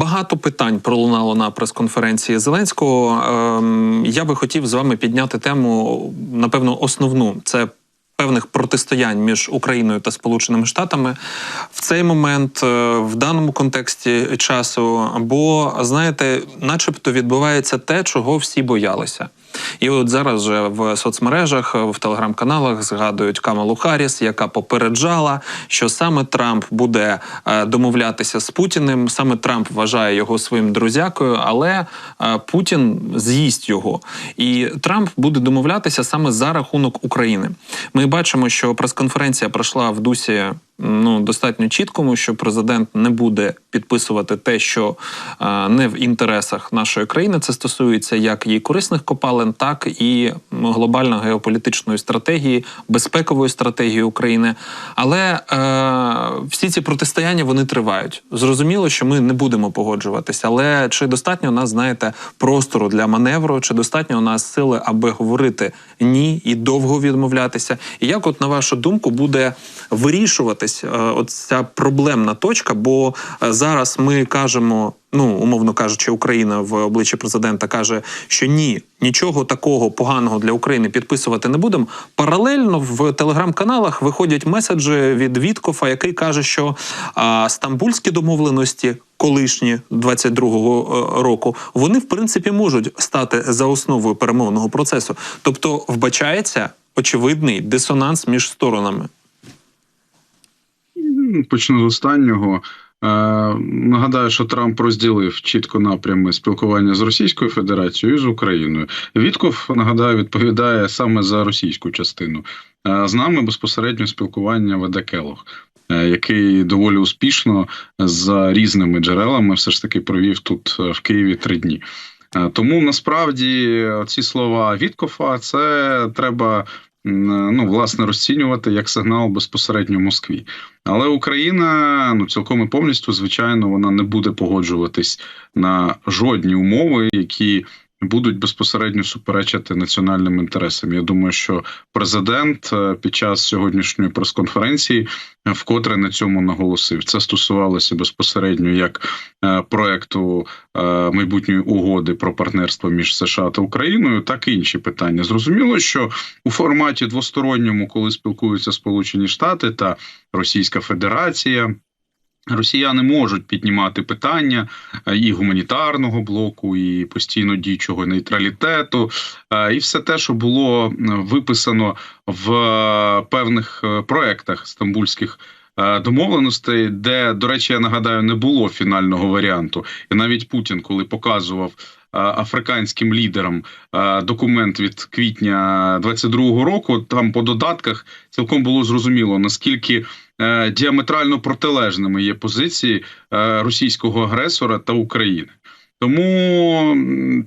Багато питань пролунало на прес-конференції Зеленського. Ем, Я би хотів з вами підняти тему, напевно, основну. Це певних протистоянь між Україною та Сполученими Штатами в цей момент, е, в даному контексті часу. Бо знаєте, начебто відбувається те, чого всі боялися. І от зараз же в соцмережах, в телеграм-каналах згадують Камалу Харріс, яка попереджала, що саме Трамп буде е, домовлятися з Путіним. Саме Трамп вважає його своїм друзякою, але е, Путін з'їсть його. І Трамп буде домовлятися саме за рахунок України. Ми бачимо, що прес-конференція пройшла в дусі ну достатньо чіткому, що президент не буде підписувати те, що е, не в інтересах нашої країни. Це стосується як її корисних копалин, так і глобальної геополітичної стратегії, безпекової стратегії України. Але е, всі ці протистояння вони тривають. Зрозуміло, що ми не будемо погоджуватися, але чи достатньо у нас знаєте простору для маневру, чи достатньо у нас сили, аби говорити ні і довго відмовлятися? І як, от на вашу думку, буде вирішуватись е, от ця проблемна точка? Бо е, зараз ми кажемо. Ну, умовно кажучи, Україна в обличчі президента каже, що ні, нічого такого поганого для України підписувати не будемо. Паралельно в телеграм-каналах виходять меседжі від Віткофа, який каже, що а, стамбульські домовленості, колишні 22-го е, року, вони в принципі можуть стати за основою перемовного процесу. Тобто, вбачається очевидний дисонанс між сторонами. Почну з останнього. Е, Нагадаю, що Трамп розділив чітко напрями спілкування з Російською Федерацією і з Україною. Вітков, нагадаю, відповідає саме за російську частину. Е, З нами безпосередньо спілкування веде Келох, е, який доволі успішно за різними джерелами все ж таки провів тут в Києві три дні. Тому насправді ці слова Віткофа це треба ну, власне розцінювати як сигнал безпосередньо Москві. Але Україна ну цілком і повністю, звичайно, вона не буде погоджуватись на жодні умови, які будуть безпосередньо суперечити національним інтересам. Я думаю, що президент е, під час сьогоднішньої прес-конференції е, вкотре на цьому наголосив. Це стосувалося безпосередньо як е, проекту майбутньої угоди про партнерство між США та Україною, так і інші питання. Зрозуміло, що у форматі двосторонньому, коли спілкуються Сполучені Штати та Російська Федерація. Росіяни можуть піднімати питання е, і гуманітарного блоку, і постійно діючого нейтралітету, е, і все те, що було е, виписано в певних проектах стамбульських домовленостей, де, до речі, я нагадаю, не було фінального варіанту. І навіть Путін, коли показував африканським лідерам документ від квітня 22-го року, там по додатках цілком було зрозуміло наскільки діаметрально протилежними є позиції е, російського агресора та України. Тому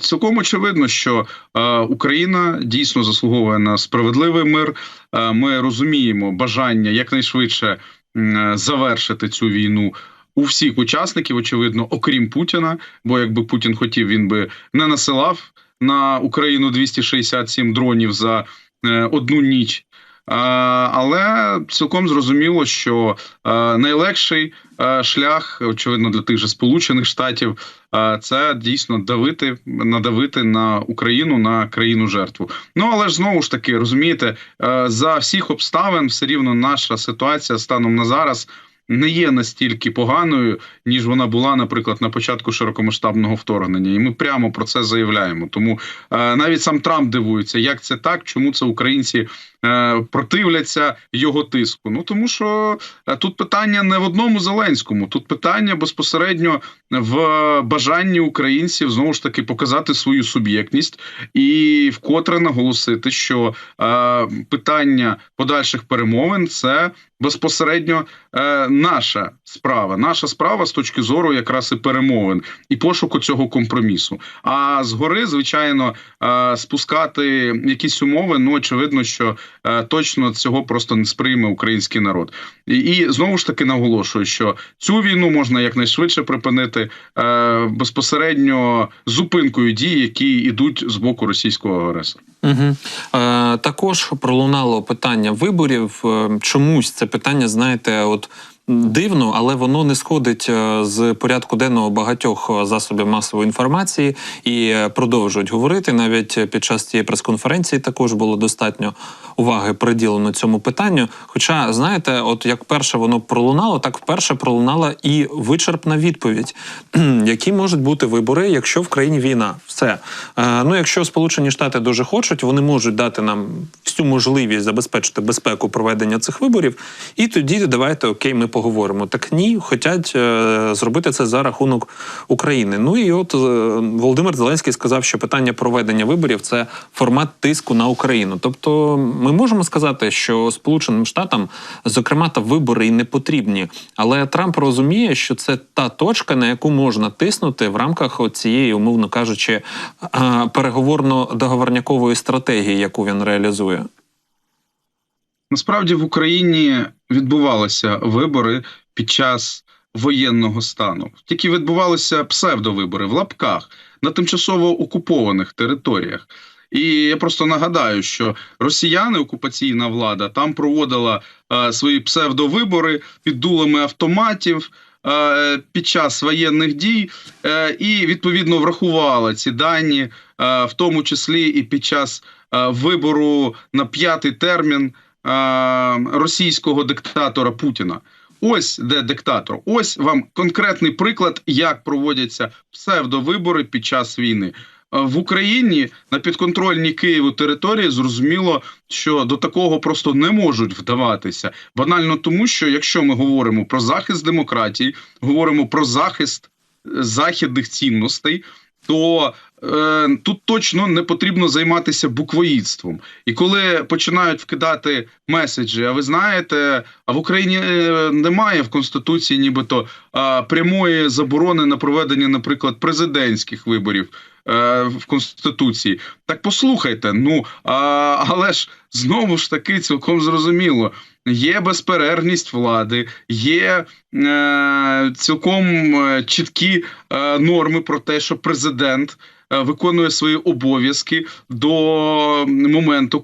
цілком очевидно, що е, Україна дійсно заслуговує на справедливий мир. Е, ми розуміємо бажання якнайшвидше е, завершити цю війну. У всіх учасників, очевидно, окрім Путіна. Бо якби Путін хотів, він би не насилав на Україну 267 дронів за е, одну ніч. Е, Але цілком зрозуміло, що е, найлегший е, шлях, очевидно, для тих же Сполучених Штатів, це дійсно давити, надавити на Україну на країну жертву. Ну але ж знову ж таки розумієте, за всіх обставин все рівно наша ситуація станом на зараз. Не є настільки поганою, ніж вона була, наприклад, на початку широкомасштабного вторгнення, і ми прямо про це заявляємо. Тому е, навіть сам Трамп дивується, як це так, чому це українці противляться його тиску. Ну тому що е, тут питання не в одному Зеленському, тут питання безпосередньо в бажанні українців знову ж таки показати свою суб'єктність і вкотре наголосити, що е, питання подальших перемовин це безпосередньо е, наша справа. Наша справа з точки зору якраз і перемовин і пошуку цього компромісу. А згори, звичайно, е, спускати якісь умови. Ну очевидно, що е, точно цього просто не сприйме український народ. І, і знову ж таки наголошую, що цю війну можна якнайшвидше припинити е, безпосередньо зупинкою дій, які йдуть з боку російського агресора. Угу. Е, також пролунало питання виборів. Е, чомусь це питання, знаєте, от Дивно, але воно не сходить е, з порядку денного багатьох е, засобів масової інформації і е, продовжують говорити. Навіть під час цієї прес-конференції також було достатньо уваги приділено цьому питанню. Хоча, знаєте, от як перше воно пролунало, так вперше пролунала і вичерпна відповідь, які можуть бути вибори, якщо в країні війна. Все. Ну, якщо Сполучені Штати дуже хочуть, вони можуть дати нам всю можливість забезпечити безпеку проведення цих виборів. І тоді давайте окей, ми поговоримо. Так ні, хочуть е, зробити це за рахунок України. Ну і от е, Володимир Зеленський сказав, що питання проведення виборів це формат тиску на Україну. Тобто, ми можемо сказати, що Сполученим Штатам, зокрема, та вибори і не потрібні. Але Трамп розуміє, що це та точка, на яку можна тиснути в рамках цієї, умовно кажучи, е, переговорно-договорнякової стратегії, яку він реалізує. Насправді в Україні відбувалися вибори під час воєнного стану. Тільки відбувалися псевдовибори в лапках на тимчасово окупованих територіях. І я просто нагадаю, що росіяни, окупаційна влада, там проводила е, свої псевдовибори під дулами автоматів. е, Під час воєнних дій е, і відповідно врахувала ці дані, е, в тому числі і під час вибору на п'ятий термін російського диктатора Путіна. Ось де диктатор. Ось вам конкретний приклад, як проводяться псевдовибори під час війни. Е, В Україні на підконтрольній Києву території зрозуміло, що до такого просто не можуть вдаватися. Банально тому, що якщо ми говоримо про захист демократії, говоримо про захист е, західних цінностей, то е, тут точно не потрібно займатися буквоїдством. І коли починають вкидати меседжі, а ви знаєте, а в Україні е, немає в конституції, нібито е, прямої заборони на проведення, наприклад, президентських виборів. Е, В конституції так послухайте. Ну а, але ж знову ж таки цілком зрозуміло. Є безперервність влади, є е, цілком е, чіткі е, норми про те, що президент е, виконує свої обов'язки до моменту,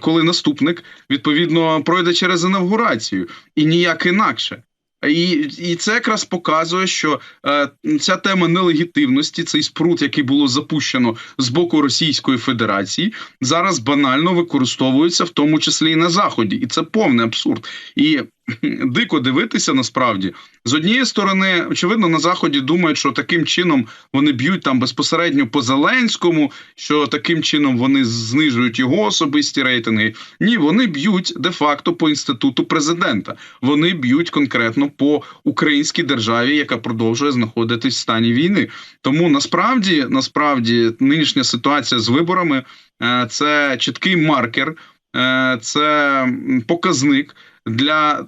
коли наступник відповідно пройде через інавгурацію, і ніяк інакше. І, і це якраз показує, що е, ця тема нелегітимності, цей спрут, який було запущено з боку Російської Федерації, зараз банально використовується в тому числі і на заході, і це повний абсурд. І дико дивитися насправді з однієї сторони, очевидно, на заході думають, що таким чином вони б'ють там безпосередньо по Зеленському, що таким чином вони знижують його особисті рейтинги. Ні, вони б'ють де-факто по інституту президента. Вони б'ють конкретно по українській державі, яка продовжує знаходитись в стані війни. Тому насправді, насправді, нинішня ситуація з виборами е, це чіткий маркер, е, це показник для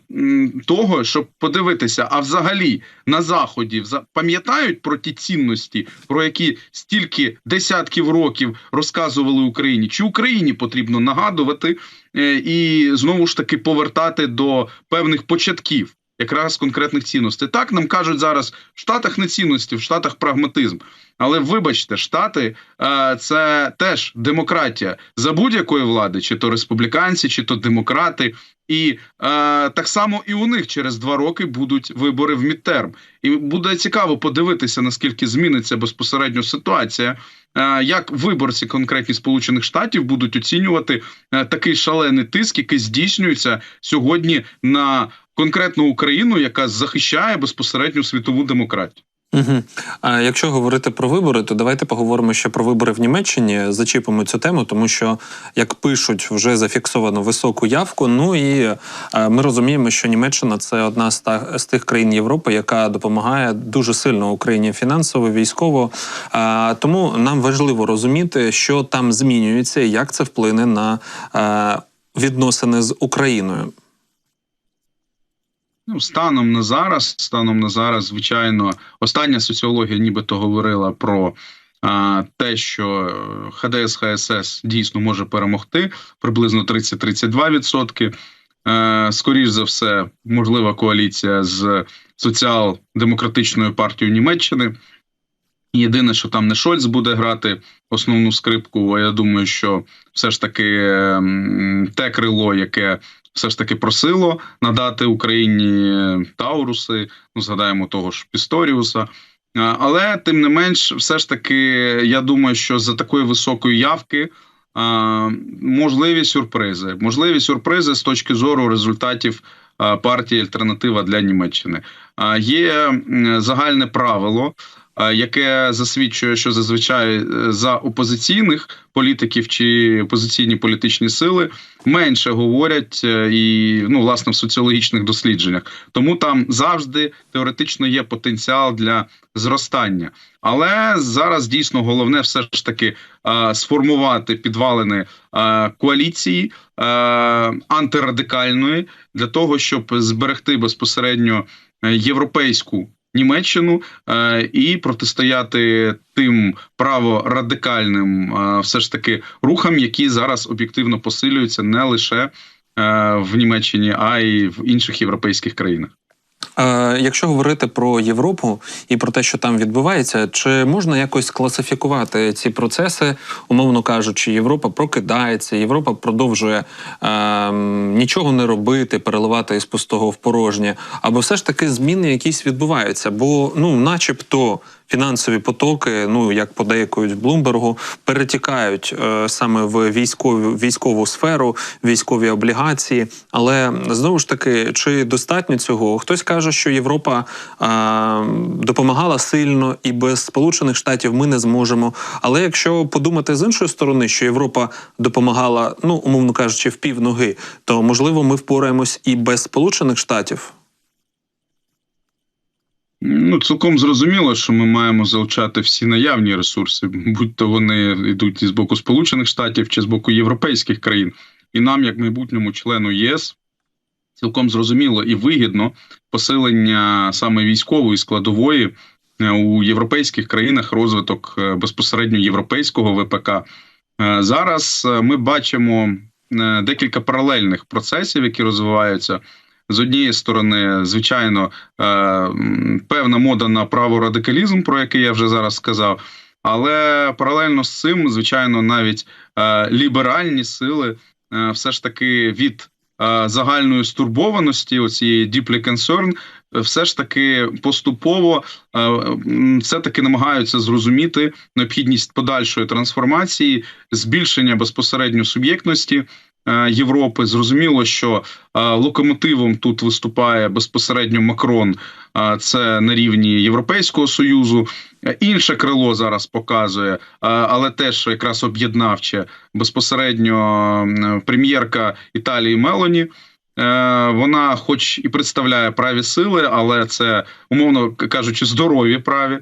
того, щоб подивитися, а взагалі на заході пам'ятають про ті цінності, про які стільки десятків років розказували Україні, чи Україні потрібно нагадувати е, і знову ж таки повертати до певних початків. Якраз конкретних цінностей. Так нам кажуть зараз в Штатах не цінності, в Штатах прагматизм. Але вибачте, Штати е, це теж демократія за будь-якої влади, чи то республіканці, чи то демократи. І е, так само і у них через два роки будуть вибори в мідтерм. І буде цікаво подивитися, наскільки зміниться безпосередньо ситуація, як виборці конкретні Сполучених Штатів будуть оцінювати е, такий шалений тиск, який здійснюється сьогодні на конкретну Україну, яка захищає безпосередньо світову демократію. Угу. А якщо говорити про вибори, то давайте поговоримо ще про вибори в Німеччині. Зачіпимо цю тему, тому що, як пишуть, вже зафіксовано високу явку. Ну і е, ми розуміємо, що Німеччина це одна з, тих країн Європи, яка допомагає дуже сильно Україні фінансово, військово. Тому нам важливо розуміти, що там змінюється, і як це вплине на е, відносини з Україною. Ну, станом на зараз, станом на зараз, звичайно, остання соціологія нібито говорила про а, те, що ХДС ХСС дійсно може перемогти приблизно 30-32%. Е, Скоріш за все, можлива коаліція з соціал-демократичною партією Німеччини. Єдине, що там не Шольц буде грати основну скрипку. А я думаю, що все ж таки те крило, яке все ж таки просило надати Україні Тауруси. Ну, згадаємо того ж Пісторіуса. Е, Але тим не менш, все ж таки, я думаю, що за такої високої явки е, можливі сюрпризи. Можливі сюрпризи з точки зору результатів е, партії Альтернатива для Німеччини. Е, Є загальне правило, е, яке засвідчує, що зазвичай е, за опозиційних політиків чи опозиційні політичні сили менше говорять е, і ну власне в соціологічних дослідженнях. Тому там завжди теоретично є потенціал для зростання. Але зараз дійсно головне все ж таки е, сформувати підвалини е, коаліції е, антирадикальної для того, щоб зберегти безпосередньо е, європейську Німеччину е, і протистояти тим праворадикальним е, все ж таки рухам, які зараз об'єктивно посилюються не лише е, в Німеччині, а й в інших європейських країнах. Е, якщо говорити про Європу і про те, що там відбувається, чи можна якось класифікувати ці процеси, умовно кажучи, Європа прокидається, Європа продовжує е, нічого не робити, переливати із пустого в порожнє, або все ж таки зміни якісь відбуваються, бо ну, начебто. Фінансові потоки, ну як подейкують в Блумбергу, перетікають е, саме в військову військову сферу, військові облігації. Але знову ж таки, чи достатньо цього? Хтось каже, що Європа е, допомагала сильно, і без Сполучених Штатів ми не зможемо. Але якщо подумати з іншої сторони, що Європа допомагала, ну умовно кажучи, в пів ноги, то можливо ми впораємось і без Сполучених Штатів. Ну, цілком зрозуміло, що ми маємо залучати всі наявні ресурси, будь-то вони йдуть з боку Сполучених Штатів чи з боку європейських країн. І нам, як майбутньому члену ЄС, цілком зрозуміло і вигідно посилення саме військової складової е, у європейських країнах, розвиток е, безпосередньо європейського ВПК. Е, Зараз ми бачимо декілька паралельних процесів, які розвиваються. З однієї сторони, звичайно, е, певна мода на праворадикалізм, про який я вже зараз сказав. Але паралельно з цим, звичайно, навіть е, ліберальні сили е, все ж таки від е, загальної стурбованості, оцієї deeply concern, е, все ж таки поступово е, все-таки намагаються зрозуміти необхідність подальшої трансформації, збільшення безпосередньо суб'єктності Європи. Зрозуміло, що е, локомотивом тут виступає безпосередньо Макрон. е, Це на рівні Європейського союзу. Е, Інше крило зараз показує, е, але теж якраз об'єднавче безпосередньо е, прем'єрка Італії Мелоні. Е, Вона, хоч і представляє праві сили, але це умовно кажучи, здорові праві.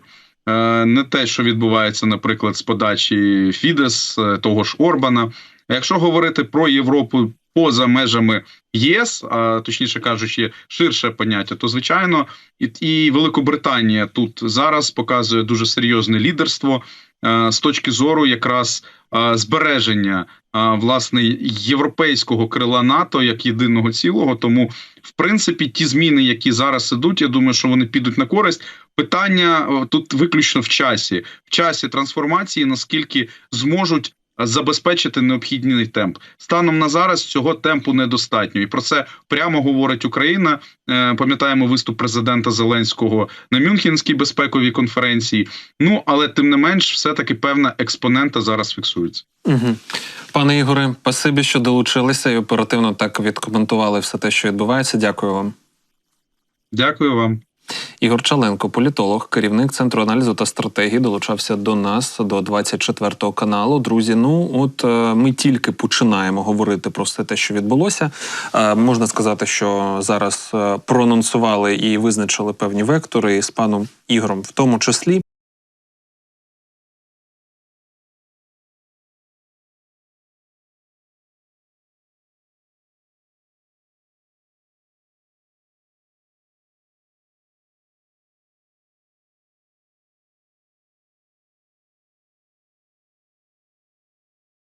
Е, Не те, що відбувається, наприклад, з подачі Фідес, е, того ж Орбана. Якщо говорити про Європу поза межами ЄС, а точніше кажучи, ширше поняття, то звичайно і, і Великобританія тут зараз показує дуже серйозне лідерство е, з точки зору якраз е, збереження е, власне європейського крила НАТО як єдиного цілого. Тому, в принципі, ті зміни, які зараз ідуть, я думаю, що вони підуть на користь. Питання тут виключно в часі, в часі трансформації, наскільки зможуть забезпечити необхідний темп. Станом на зараз цього темпу недостатньо, і про це прямо говорить Україна. Е, Пам'ятаємо виступ президента Зеленського на Мюнхенській безпековій конференції. Ну але тим не менш, все таки певна експонента зараз фіксується. Угу. Пане Ігоре, спасибі, що долучилися і оперативно так відкоментували все те, що відбувається. Дякую вам. Дякую вам. Ігор Чаленко, політолог, керівник центру аналізу та стратегії, долучався до нас до 24 каналу. Друзі, ну от е, ми тільки починаємо говорити про все те, що відбулося. Е, Можна сказати, що зараз е, проанонсували і визначили певні вектори з паном Ігором, в тому числі.